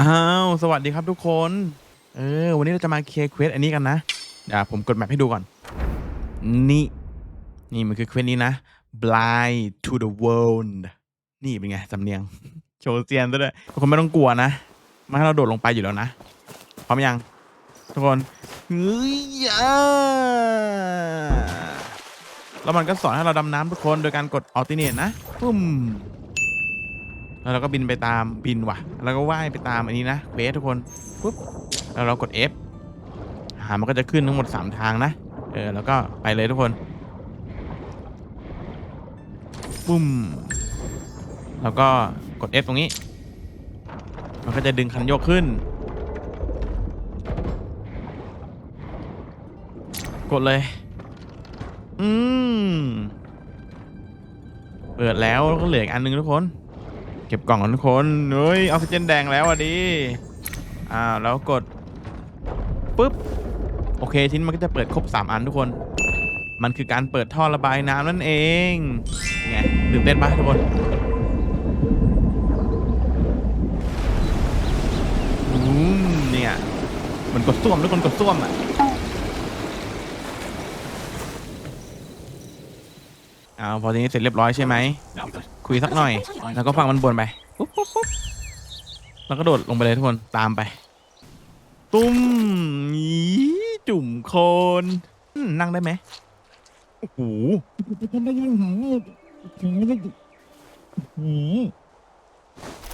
อ้าว สวัสดีครับทุกคน เออ วันนี้เราจะมาเคลียร์เควสอันนี้กันนะเดี๋ยวผมกดแมปให้ดูก่อน นี่ นี่มันคือเควสนี้นะ blind to the world นี่เป็นไงสำเนียง โชว์เซียนซะด้วยทุกคนไม่ต้องกลัวนะมาให้เราโดดลงไปอยู่แล้วนะ พร้อมยัง ทุกคนเฮ้ยอ่าแล้วมันก็สอนให้เราดำน้ำทุกคนโดยการกดออติเนตนะปุ้ม แล้วเราก็บินไปตามบินว่ะ แล้วก็ว่ายไปตามอันนี้นะเควสทุกคนปุ๊บแล้วเรากด F หามันก็จะขึ้นทั้งหมด 3 ทางนะ เออ แล้วก็ไปเลยทุกคนปุ้มแล้วก็กด F ตรงนี้ มันก็จะดึงคันโยกขึ้น กดเลย อืม เปิดแล้วก็เหลืออีกอันหนึงทุกคน เก็บกล่องก่อนทุกคนเฮ้ยออกซิเจนแดงแล้วอะดิอ่าแล้วกดปุ๊บโอเคทีนี้มันก็จะเปิดครบ 3 อันทุกคน มันคือการเปิดท่อระบายน้ำนั่นเองไงตื่นเต้นปะทุกคนอืมเนี่ยเหมันกดส้วมทุกคนกดส้วมอะอ้าวพอทีนี้เสร็จเรียบร้อยใช่ไหม คุยสักหน่อย แล้วก็ฟังมันบ่นไปปุ๊บปุ๊บปุ๊บแล้วก็โดดลงไปเลยทุกคนตามไป ตุ้มอีจุ่มโคนอืมนั่งได้ไหมโอ้โห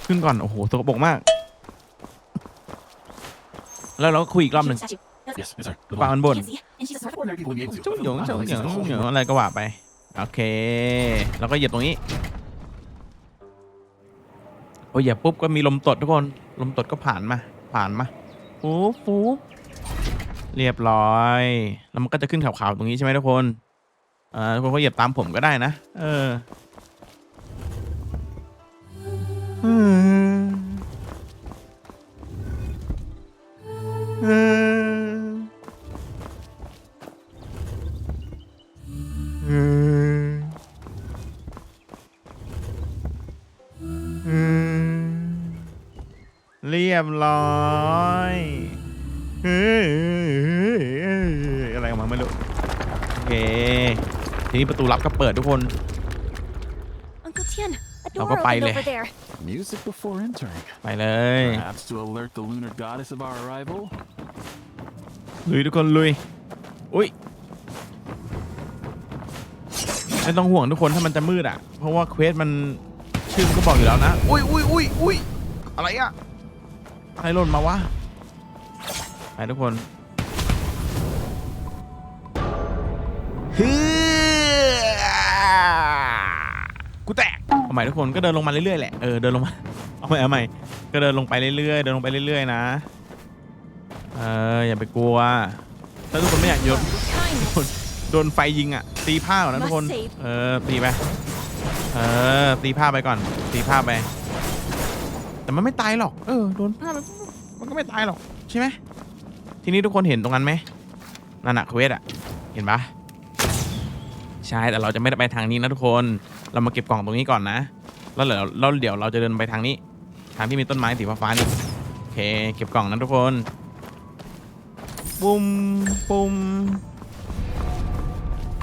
ขึ้นก่อนโอ้โหสกปรกมาก แล้วเราก็คุยอีกรอบหนึ่ง Yes, yes, sir. Good ฟัง luck. มันบ่น Ordinary people will be able to. จุ๊งหยง but จุ๊ง not หยง the จุ๊ง whole หยง world. อะไรก็ว่าไป โอเค แล้วก็เหยียบตรงนี้ โอ้ยหยียบปุ๊บก็มีลมตดทุกคน ลมตดก็ผ่านมา ผ่านมาฟูฟูเรียบร้อย แล้วมันก็จะขึ้นขาวๆตรงนี้ใช่ไหมทุกคน อ่าทุกคนก็เหยียบตามผมก็ได้นะ เออ เรียบร้อยเฮ้ยอะไรออกมาไม่รู้โอเคทีนี้ประตูลับก็เปิดทุกคน Uncle Tian, a I'll door go opened baile. over there. Music before entering. ไปเลย Perhaps to alert the lunar goddess of our arrival. ลุยทุกคนลุย อุ้ยไม่ต้องห่วงทุกคนถ้ามันจะมืดอะ เพราะว่าเควสมันชื่อมันก็บอกอยู่แล้วนะ อุ้ยอุ้ยอุ้ยอุ้ยอะไรอะ อะไรหล่นมาวะไปทุกคนฮือกูแตกเอาใหม่ทุกคนก็เดินลงมาเรื่อยๆแหละ เออเดินลงมา เอาใหม่เอาใหม่ ก็เดินลงไปเรื่อยๆ เดินลงไปเรื่อยๆนะ เอออย่าไปกลัว ถ้าทุกคนไม่อยากโยน Kindness. โดนไฟยิงอะ ตีผ้าก่อนนะทุกคน Must save. เออตีไป เออตีผ้าไปก่อน ตีผ้าไป แต่มันไม่ตายหรอก เออ โดนผ้าไปมันก็ไม่ตายหรอกใช่ไหม ทีนี้ทุกคนเห็นตรงนั้นไหมนั่นอะเควสอะเห็นปะใช่ แต่เราจะไม่ได้ไปทางนี้นะทุกคน เรามาเก็บกล่องตรงนี้ก่อนนะ แล้วเดี๋ยวเราเดี๋ยวเราจะเดินไปทางนี้ ทางที่มีต้นไม้สีฟ้าๆนี่ โอเค เก็บกล่องนะทุกคน ปุ้มปุ้ม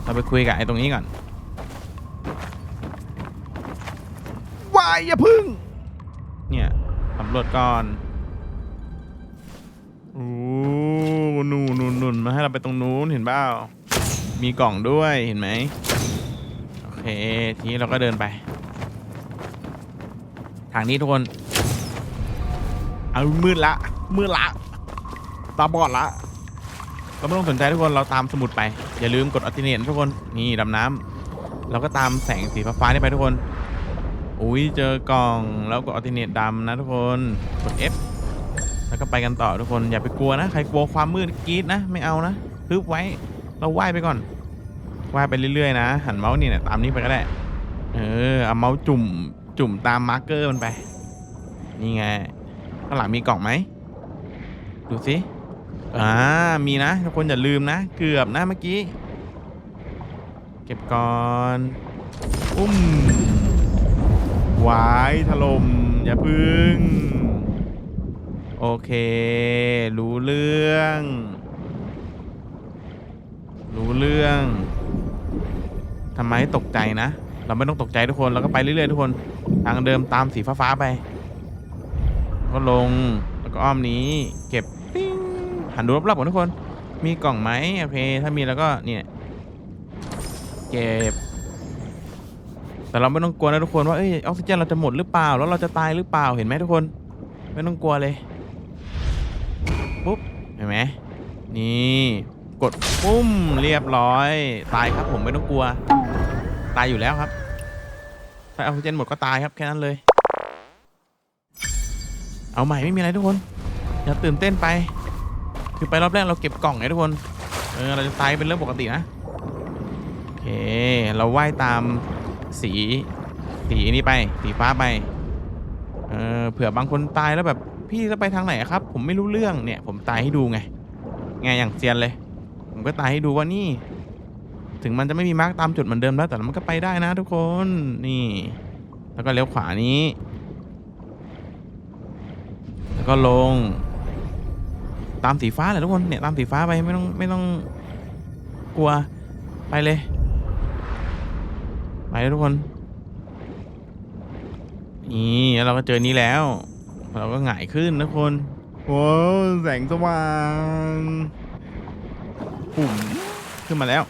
เราไปคุยกับไอ้ตรงนี้ก่อนวายอย่าพึ่ง เนี่ยสำรวจก่อนโอ้นูนนูนนูนมาให้เราไปตรงนู้นเห็นเปล่ามีกล่องด้วยเห็นไหมโอเคทีนี้เราก็เดินไป ทางนี้ทุกคนเอามืดละมืดละตาบอดละเราไม่ต้องสนใจทุกคนเราตามสมุดไป อย่าลืมกดอัติเนตทุกคนนี่ดำน้ำเราก็ตามแสงสีฟ้าๆนี่ไปทุกคน อุ้ยเจอกล่องแล้วกดอัลติเนตดำนะทุกคนกด F แล้วก็ไปกันต่อทุกคนอย่าไปกลัวนะใครกลัวความมืดกรีดนะไม่เอานะพึบไว้เราว่ายไปก่อนว่ายไปเรื่อยๆนะหันเมาส์นี่เนี่ยตามนี้ไปก็ได้เออเอาเมาส์จุ่มจุ่มตามมาร์กเกอร์มันไปนี่ไงข้างหลังมีกล่องไหมดูสิอ่ามีนะทุกคนอย่าลืมนะ เกือบนะเมื่อกี้ เก็บก่อนอุ้ม วายถล่มอย่าพึ่ง โอเค รู้เรื่อง รู้เรื่องทำไมตกใจนะ เราไม่ต้องตกใจทุกคนเราก็ไปเรื่อยๆทุกคน ทางเดิมตามสีฟ้าๆไป ก็ลงแล้วก็อ้อมนี้ เก็บปิ้งหันดูรอบๆก่อนทุกคน มีกล่องไหมโอเคถ้ามีแล้วก็เนี่ยเก็บ แต่เราไม่ต้องกลัวนะทุกคนว่าเอ้ยออกซิเจนเราจะหมดหรือเปล่า แล้วเราจะตายหรือเปล่าเห็นไหมทุกคน ไม่ต้องกลัวเลยปุ๊บเห็นไหมนี่กดปุ้มเรียบร้อย ตายครับผมไม่ต้องกลัว ตายอยู่แล้วครับถ้าออกซิเจนหมดก็ตายครับแค่นั้นเลย เอาใหม่ไม่มีอะไรทุกคนอย่าตื่นเต้นไป คือไปรอบแรกเราเก็บกล่องไงทุกคนเออเราจะตายเป็นเรื่องปกตินะโอเคเราว่ายตาม สี สีนี้ไป สีฟ้าไป เออเผื่อบางคนตายแล้วแบบพี่จะไปทางไหนครับ ผมไม่รู้เรื่องเนี่ย ผมตายให้ดูไงไงอย่างเซียนเลย ผมก็ตายให้ดูว่านี่ ถึงมันจะไม่มีมาร์กตามจุดเหมือนเดิมแล้ว แต่มันก็ไปได้นะทุกคนนี่ แล้วก็เลี้ยวขวานี้ แล้วก็ลง ตามสีฟ้าแหละทุกคนเนี่ยตามสีฟ้าไปไม่ต้องไม่ต้องกลัวไปเลย ไปเลยทุกคน นี่แล้วเราก็เจอนี้แล้ว เราก็หงายขึ้นนะทุกคนโอ้แสงสว่างปุ่มขึ้นมาแล้ว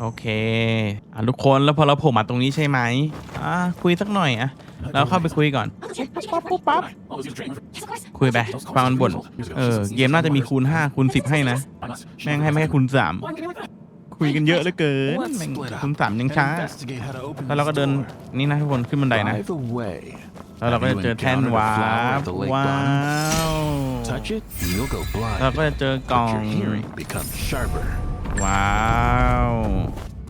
โอเคอะทุกคนแล้วพอเราโผล่มาตรงนี้ใช่ไหมอะคุยสักหน่อยอะเราเข้าไปคุยก่อน Uncle Tian, how'd you get ปุ๊บปั๊บ Oh, is he trained? Yes, of course. คุยไปฟังมันบ่นเออเกมน่าจะมีคูณ 5 คูณ 10 ให้นะ I must. แม่งให้ไม่ให้คูณ Why am I getting like that? 3 คุยกันเยอะเหลือเกิน Let's แม่ง split up คูณ3ยัง and ช้า investigate how to open แล้วเราก็ this เดิน door. นี่นะทุกคนขึ้นบันไดนะ By the way, แล้วเราก็จะเจอแท่นวาร์ปว้าว touch it, you'll go เรา blind. ก็จะเจอกล่อง But your hearing becomes sharper. ว้าว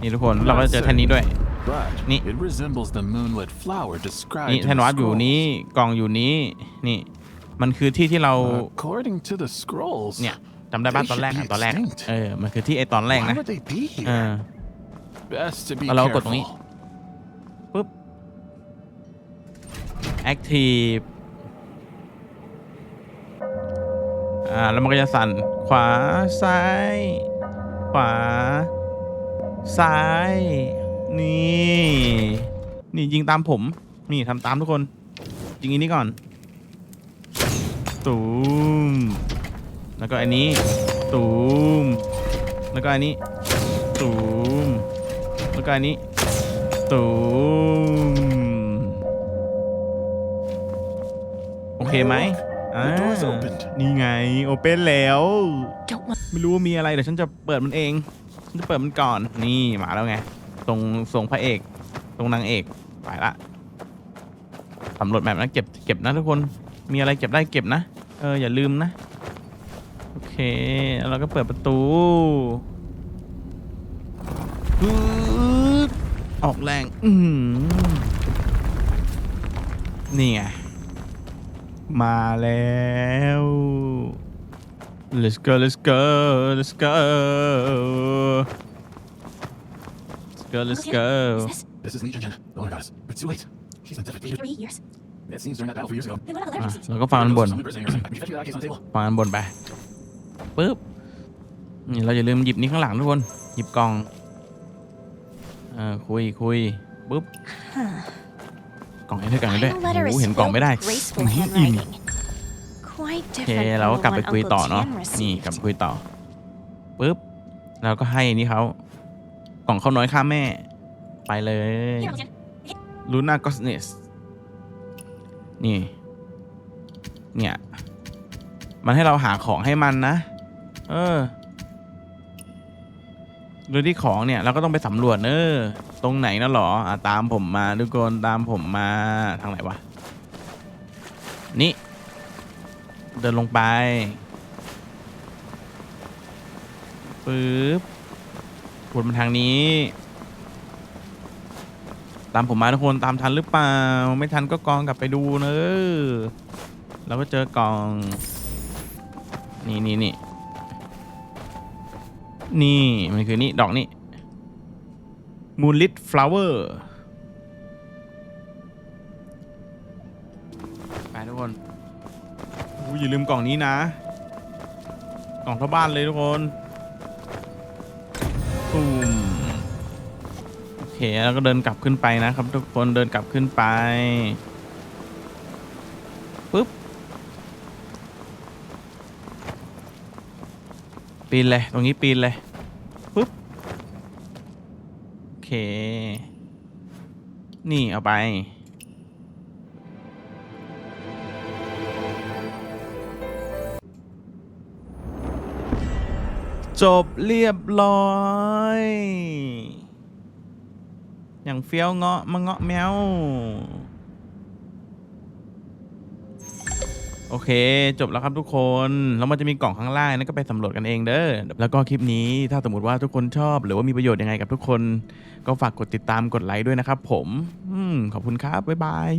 นี่ทุกคนเราก็จะเจอแท่นนี้ด้วย But Ni- it resembles the moonlit flower described นี่ in แท่น the วาร์ปอยู่ scrolls. นี้กล่องอยู่นี้นี่มันคือที่ที่เรา According to the scrolls, เนี่ย จำได้ป่ะตอนแรกอะ They should be ตอนแรก extinct. เออมันคือที่ไอตอนแรก why นะ would they be เอ here? อ Best to be แล้วเราก็กดตรงนี้ careful. ปุ๊บ active อ่า แล้วมันก็จะสั่น ขวา ซ้าย ขวา ซ้าย นี่ นี่ยิงตามผม นี่ทำตามทุกคน ยิงอันนี้ก่อน ตูม แล้วก็อันนี้ตูมแล้วก็อันนี้ตูมแล้วก็อันนี้ตูมโอเคไหมอ่า The door's opened. นี่ไงโอเปนแล้ว Don't want ไม่รู้ว่ามีอะไรเดี๋ยวฉันจะเปิดมันเองฉันจะเปิดมันก่อนนี่มาแล้วไงตรงทรงพระเอก ตรงนางเอกไปละสำรวจแบบนะเก็บเก็บนะทุกคนมีอะไรเก็บได้เก็บนะเอออย่าลืมนะโอเค แล้วเราก็เปิดประตูปึ๊ดออกแรง อือหือนี่ไง มาแล้ว let's go let's go let's go let's go let's Uncle go Tian, Is this This is Legion, the Lord Goddess. But it's too late. She's been defeated. three years? It seems during that battle four years ago. Then what other อะ reasons? แล้วก็ฟังมันบ่น Some Reapers hangers. I can fetch you that case on the table. ฟังมันบ่นไป ปึ๊บนี่เราอย่าลืมหยิบนี้ข้างหลังทุกคน หยิบกล่องเออคุยคุยปึ๊บ กล่องให้ด้วยกันด้วย Final letter โอ้ is โหเห็นกล่องไม่ได้ filled with graceful อื้อหืออิ่ม handwriting. Quite โอเค different เราก็ from กลับ the ไป one คุย Uncle ต่อเนาะ Tian นี่ received. กลับไปคุยต่อปึ๊บเราก็ให้นี่เขากล่องข้าวน้อยข้าแม่ ไปเลย Here, Uncle Tian. ลูน่ากอสเนสนี่ เนี่ย มันให้เราหาของให้มันนะ เออโดยที่ของเนี่ยเราก็ต้องไปสำรวจเนอะตรงไหนนะหรออะตามผมมาทุกคนตามผมมาทางไหนวะ นี่ เดินลงไปปึ๊บวนมาทางนี้ ตามผมมาทุกคนตามทันหรือเปล่า ไม่ทันก็กองกลับไปดูเนอะเราก็เจอกล่อง นี่นี่นี่ นี่มันคือนี่ดอกนี่ Moonlit Flower ไปทุกคนอย่าลืมกล่องนี้นะ กล่องท่าบ้านเลยทุกคนตูมโอเค แล้วก็เดินกลับขึ้นไปนะครับ ทุกคนเดินกลับขึ้นไป ปีนเลย ตรงนี้ปีนเลยปุ๊บโอเค นี่เอาไป จบเรียบร้อย อย่างเฟี้ยวเงาะมาเงาะแมว โอเค จบแล้วครับทุกคนแล้วมันจะมีกล่องข้างล่างนั่นก็ไปสำรวจกันเองเด้อแล้วก็คลิปนี้ถ้าสมมติว่าทุกคนชอบ หรือว่ามีประโยชน์ยังไงกับทุกคน ก็ฝากกดติดตามกดไลค์ด้วยนะครับผมอืมขอบคุณครับบ๊ายบาย